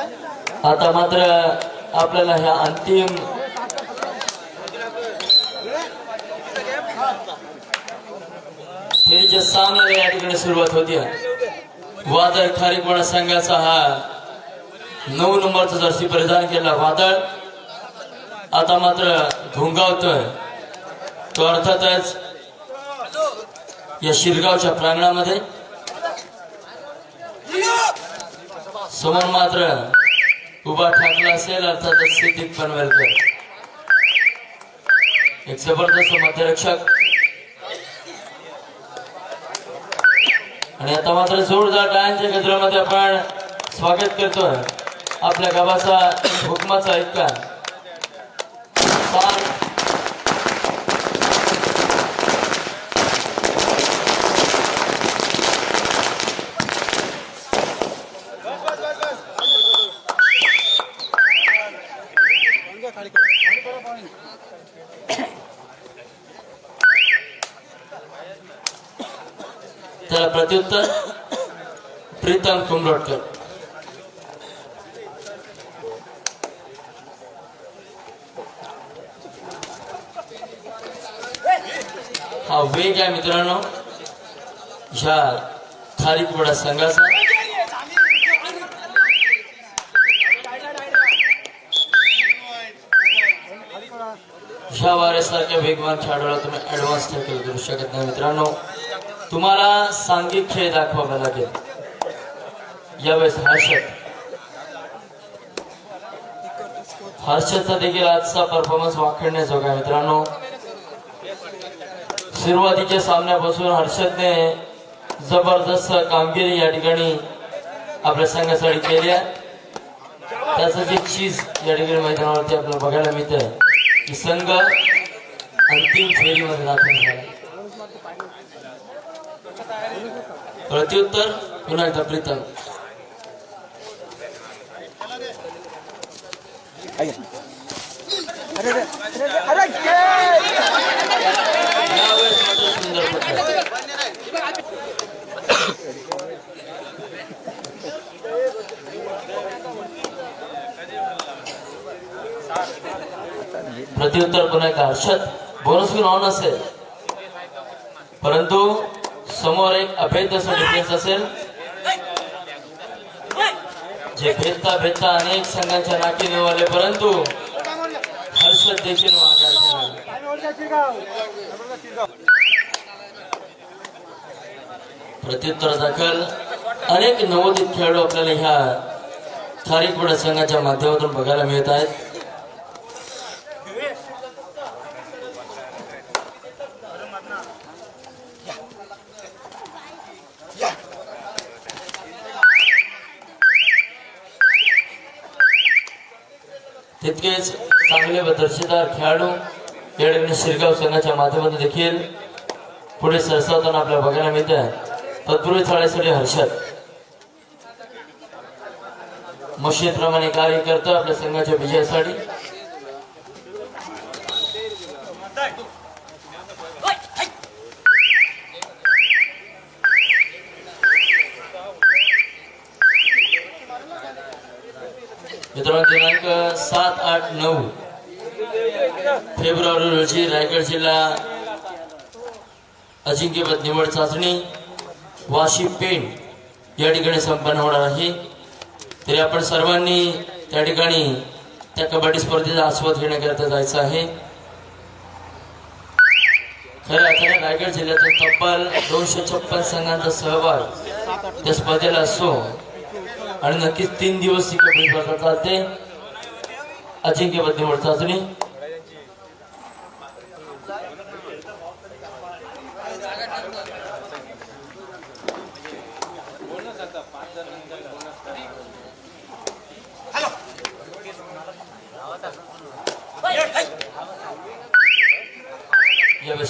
आता मात्र आपल्याला ह्या अंतिम फेरीच्या सामन्याला या ठिकाणी सुरुवात होती. वादळ खारीपणा संघाचा हा नऊ नंबरचा जर्सी परिधान केला. वादळ आता मात्र धुंगावतोय. तो अर्थातच या शिरगावच्या प्रांगणामध्ये. समोर मात्र उभा ठाकला असेल अर्थातच सिद्धित पनवेलकर. एक जबरदस्त मध्यरक्षक. आणि आता मात्र जोरदार टाळ्यांच्या गजरामध्ये आपण स्वागत करतोय. आपल्या गावाचा हुकमाचा ऐका प्रत्युत्तर प्रीतम कुंभरोटकर हा वेग आहे मित्रांनो ह्या खारीकवडा संघाचा ह्या वाऱ्यासारख्या वेगवान खेळाडूला तुम्ही ऍडव्हान्स टॅकल करू शकत नाही मित्रांनो तुम्हाला सांघिक खेळ दाखवावा लागेल यावेळेस हर्षद. हर्षदचा देखील आजचा परफॉर्मन्स वाखडण्याजोगा आहे मित्रांनो. सुरुवातीच्या सामन्यापासून हर्षदने जबरदस्त कामगिरी या ठिकाणी आपल्या संघासाठी केली आहे. त्याचं जे चीज या ठिकाणी मैदानावरती आपल्याला बघायला मिळतंय. की संघ अंतिम फेरीमध्ये दाखल झाला. प्रत्युत्तर पुन्हा एकदा प्रीतम प्रत्युत्तर पुन्हा एकदा. हर्षद बोनस घेऊन ऑन असेल. परंतु समोर एक अभेद असं असेल. जे भेदता भेदता अनेक संघांच्या नाटी निवडले परंतु हर्षद देखील प्रत्युत्तर दाखल. अनेक नवोदित खेळाडू आपल्याला ह्या खारीकवडा संघाच्या माध्यमातून बघायला मिळत आहेत. चांगले दर्जेदार खेळाडू यावेळी शिरगाव संघाच्या माध्यमातून देखील पुढे सरसावताना आपल्याला बघायला मिळत आहे तत्पूर्वी चाळीसाठी हर्षद. मशीदप्रमाणे कार्य करतो आपल्या संघाच्या विजयासाठी. मित्रांनो दिनांक सात आठ नऊ. फेब्रुवारी रोजी रायगड जिल्हा अजिंक्यपद निवड चाचणी वाशी पेण या ठिकाणी संपन्न होणार आहे. तरी आपण सर्वांनी त्या ठिकाणी त्या कबड्डी स्पर्धेचा आस्वाद घेण्याकरिता जायचं आहे. खऱ्या अर्थाने रायगड जिल्ह्यातून तब्बल दोनशे छप्पन संघांचा सहभाग त्या स्पर्धेला असतो. आणि नक्कीच तीन दिवस ही कबड्डी स्पर्धा चालते. अजिंक्यपद निवड चाचणी.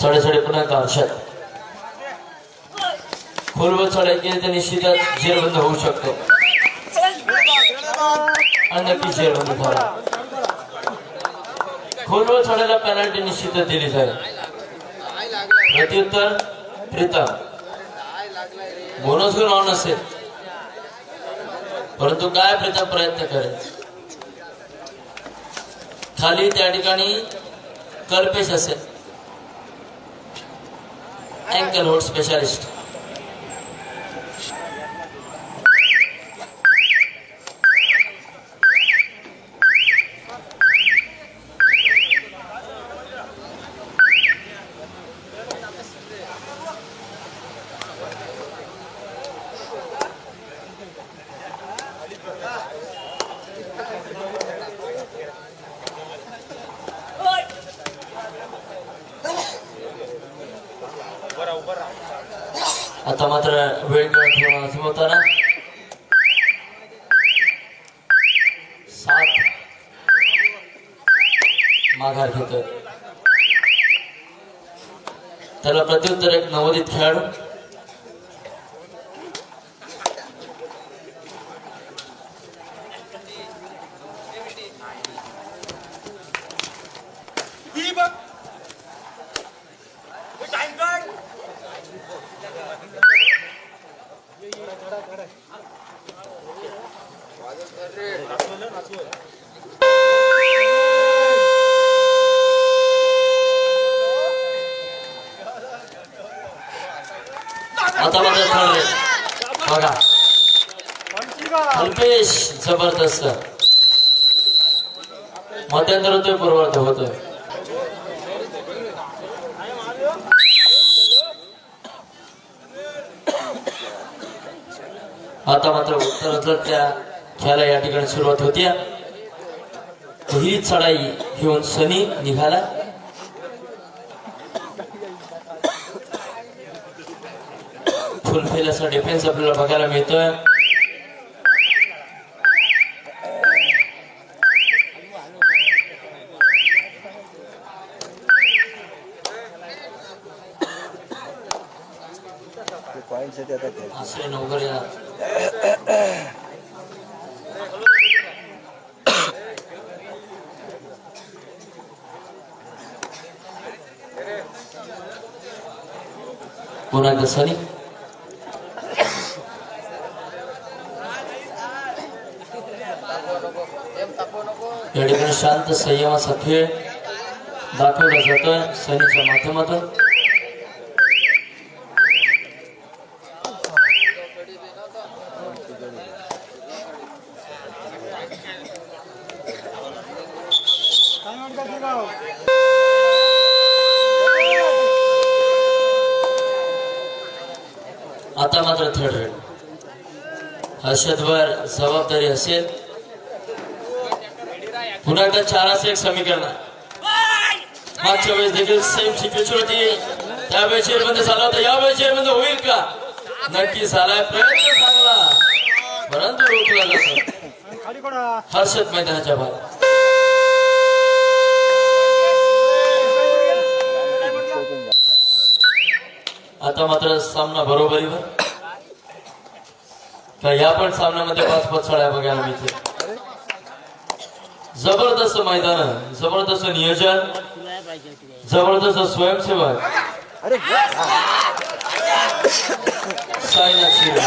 साडे पुन्हा एकदा हर्षद खोलवर चढाई केली तर निश्चितच जेरबंद होऊ शकतो. आणि नक्की जेरबंद झाला. खोलवर चढायला पेनल्टी निश्चितच दिली जाईल. प्रत्युत्तर प्रीतम बोनस गुण ऑन असेल. परंतु काय प्रीतम प्रयत्न करेल? खाली त्या ठिकाणी कल्पेश असेल. ankle wound specialist. आता मात्र वेळ ठेवणं असं होताना सात. माघार घेतो त्याला प्रत्युत्तर एक नवोदित खेळाडू ही बघ टाइम काढ आता मात्र ठरले बघा. अल्पेश जबरदस्त. मध्यंतर होतोय पूर्वार्थ होतोय. आता मात्र उत्तर त्या खेळाला या ठिकाणी सुरुवात होती पहिली चढाई घेऊन सनी निघाला. फुलफेल डिफेन्स आपल्याला बघायला मिळतोय ते. या पुन्हा सनी ठिकाणी शांत संयमाचा खेळ दाखवला जातोय सनीच्या माध्यमातून. आता मात्र थर्ड रेड हर्षदवर जबाबदारी असेल. पुन्हा एकदा चार चाराचं एक समीकरण मागच्या वेळेस देखील सेम सिच्युएशन होती त्यावेळेस चेअरमध्ये झाला होता यावेळेस चेअरमध्ये होईल का नक्की झालाय प्रयत्न चांगला परंतु रोखला जातो हर्षद मैदानाच्या भाग आता मात्र सामना बरोबरीवर का या पण सामन्यामध्ये पाच पाच सळ्या बघायला मिळते जबरदस्त मैदान जबरदस्त नियोजन जबरदस्त स्वयंसेवक. साईनाथ शिर्डे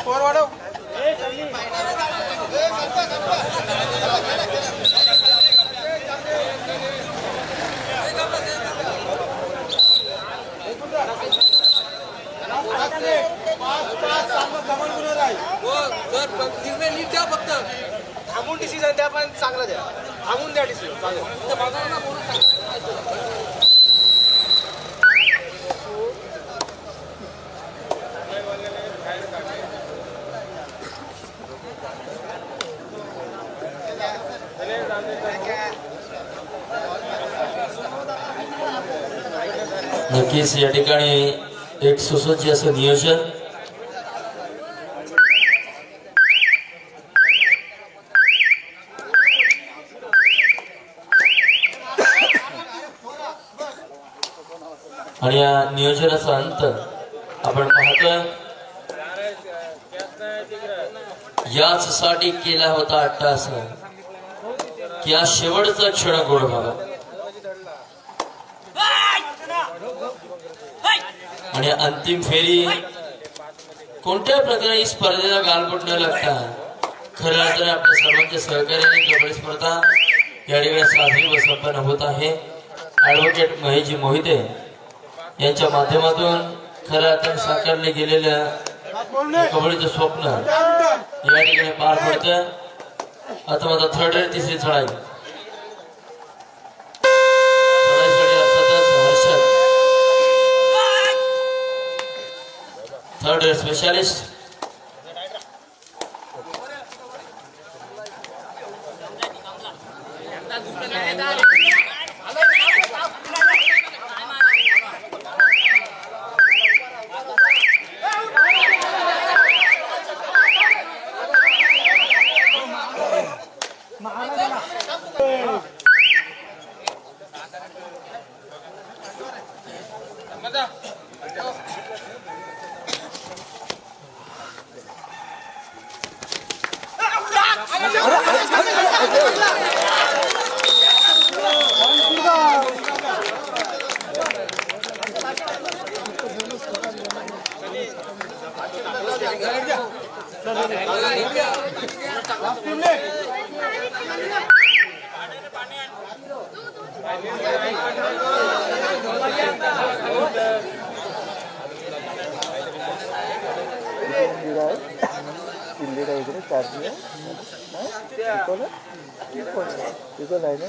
स्कोर वाढव. थांबून डिसिजन द्या पण चांगला द्या. थांबून द्या डिस्प्ले चालेल. नक्कीच या ठिकाणी एक सुसज्ज असं नियोजन. आणि या नियोजनाचा अंत आपण पाहतोय. याच साठी केला होता अट्टास. की हा शेवटचा क्षण गोड व्हावा आणि अंतिम फेरी कोणत्या प्रकारे स्पर्धेला गालबोट न लागता खरं तर आपल्या सर्वांच्या सहकार्याने कबड्डी स्पर्धा या ठिकाणी साजरी व संपन्न होत आहे. ॲडव्होकेट महेशजी मोहिते यांच्या माध्यमातून खऱ्या अर्थाने साकारले गेलेलं कबड्डीचं स्वप्न या ठिकाणी पार पडतं आता माझा थर्ड आणि तिसरी चढाई चढाईसाठी अर्थातच Harshad third you guys. Indira आहे इकडे चार्जिंग आहे. तिकोला आहे ना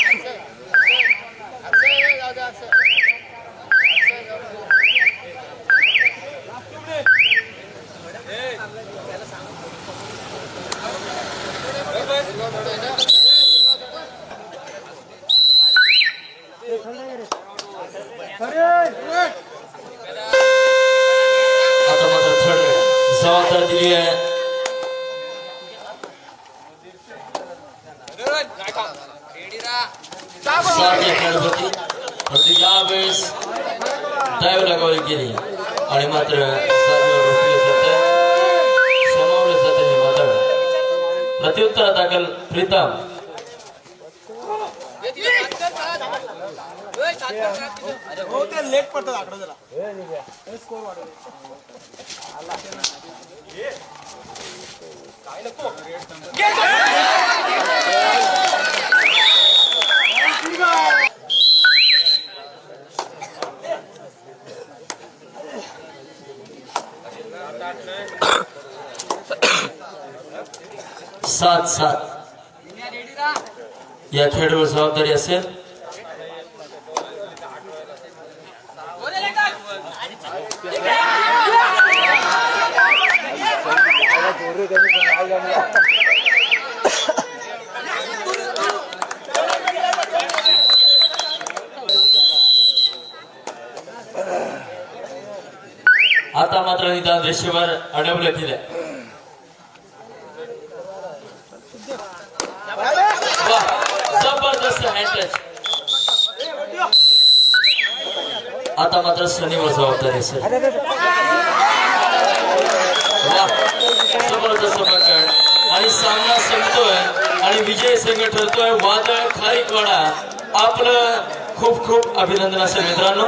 आता मात्र थर्ड जबाबदारी दिली आहे सात या खेळाडूवरती परंतु यावेळेस डायव्ह लगावली गेली आणि मात्र जागेवर रोखले जाते समावले जाते हे वादळ प्रत्युत्तर दाखल प्रीतम हो ते लेट पडतात आकडं जरा स्कोर सात सात. या खेळाडूवर जबाबदारी असेल? आता मात्र निदान रेषेवर अडवलं गेलं. मला मात्र सनीवर जबाबदारी असेल अरे अरे जबरदस्त पकड आणि सामना संपतोय आणि विजय संघ ठरतोय. वादळ खारीकवाडा आपलं खूप खूप अभिनंदन असेल मित्रांनो.